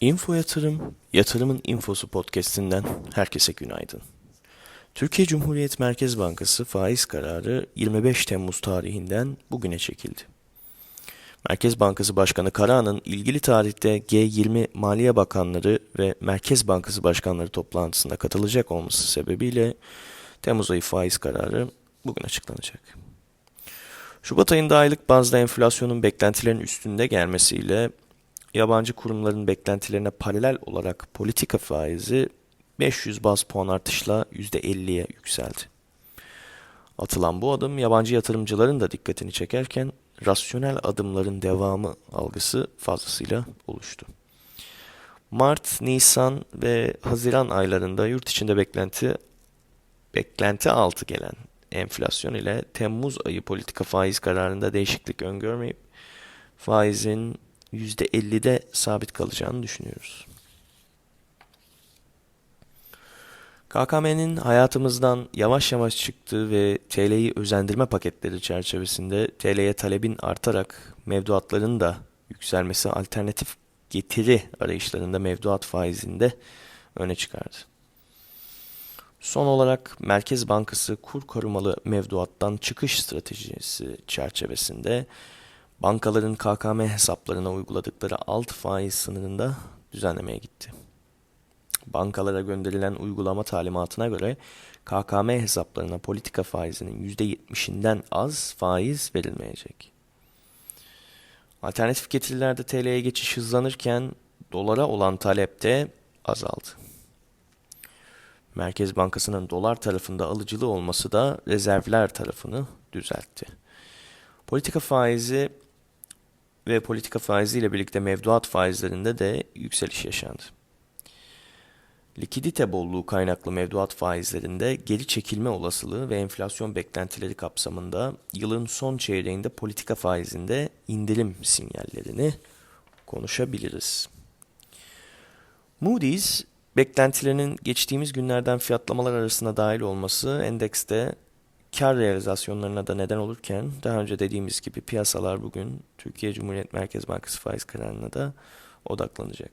Info Yatırım, Yatırımın Infosu podcast'inden herkese günaydın. Türkiye Cumhuriyet Merkez Bankası faiz kararı 25 Temmuz tarihinden bugüne çekildi. Merkez Bankası Başkanı Karahan'ın ilgili tarihte G20 Maliye Bakanları ve Merkez Bankası Başkanları toplantısında katılacak olması sebebiyle Temmuz ayı faiz kararı bugün açıklanacak. Şubat ayında aylık bazda enflasyonun beklentilerin üstünde gelmesiyle yabancı kurumların beklentilerine paralel olarak politika faizi 500 baz puan artışla %50'ye yükseldi. Atılan bu adım yabancı yatırımcıların da dikkatini çekerken rasyonel adımların devamı algısı fazlasıyla oluştu. Mart, Nisan ve Haziran aylarında yurt içinde beklenti beklenti altı gelen enflasyon ile Temmuz ayı politika faiz kararında değişiklik öngörmeyip faizin %50'de sabit kalacağını düşünüyoruz. KKM'nin hayatımızdan yavaş yavaş çıktığı ve TL'yi özendirme paketleri çerçevesinde TL'ye talebin artarak mevduatların da yükselmesi alternatif getiri arayışlarında mevduat faizinde öne çıkardı. Son olarak Merkez Bankası kur korumalı mevduattan çıkış stratejisi çerçevesinde bankaların KKM hesaplarına uyguladıkları alt faiz sınırında düzenlemeye gitti. Bankalara gönderilen uygulama talimatına göre KKM hesaplarına politika faizinin %70'inden az faiz verilmeyecek. Alternatif getirilerde TL'ye geçiş hızlanırken dolara olan talep de azaldı. Merkez Bankası'nın dolar tarafında alıcılı olması da rezervler tarafını düzeltti. Politika faizi ve politika faizi birlikte mevduat faizlerinde de yükseliş yaşandı. Likidite bolluğu kaynaklı mevduat faizlerinde geri çekilme olasılığı ve enflasyon beklentileri kapsamında yılın son çeyreğinde politika faizinde indirim sinyallerini konuşabiliriz. Moody's beklentilerinin geçtiğimiz günlerden fiyatlamalar arasında dahil olması endekste kar realizasyonlarına da neden olurken daha önce dediğimiz gibi piyasalar bugün Türkiye Cumhuriyet Merkez Bankası faiz kararına da odaklanacak.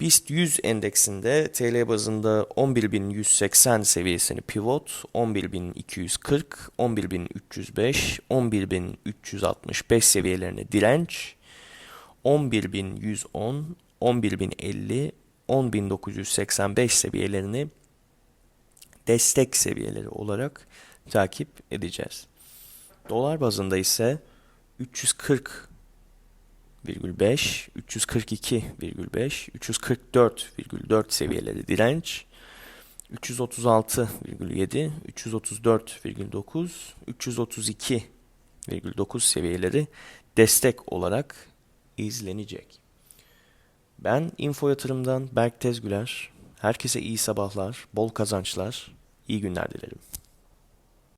BIST 100 endeksinde TL bazında 11.180 seviyesini pivot, 11.240, 11.305, 11.365 seviyelerini direnç, 11.110, 11.050, 10.985 seviyelerini destek seviyeleri olarak takip edeceğiz. Dolar bazında ise 340,5, 342,5, 344,4 seviyeleri direnç, 336,7, 334,9, 332,9 seviyeleri destek olarak izlenecek. Ben Info Yatırım'dan Berk Tezgüler. Herkese iyi sabahlar, bol kazançlar, iyi günler dilerim.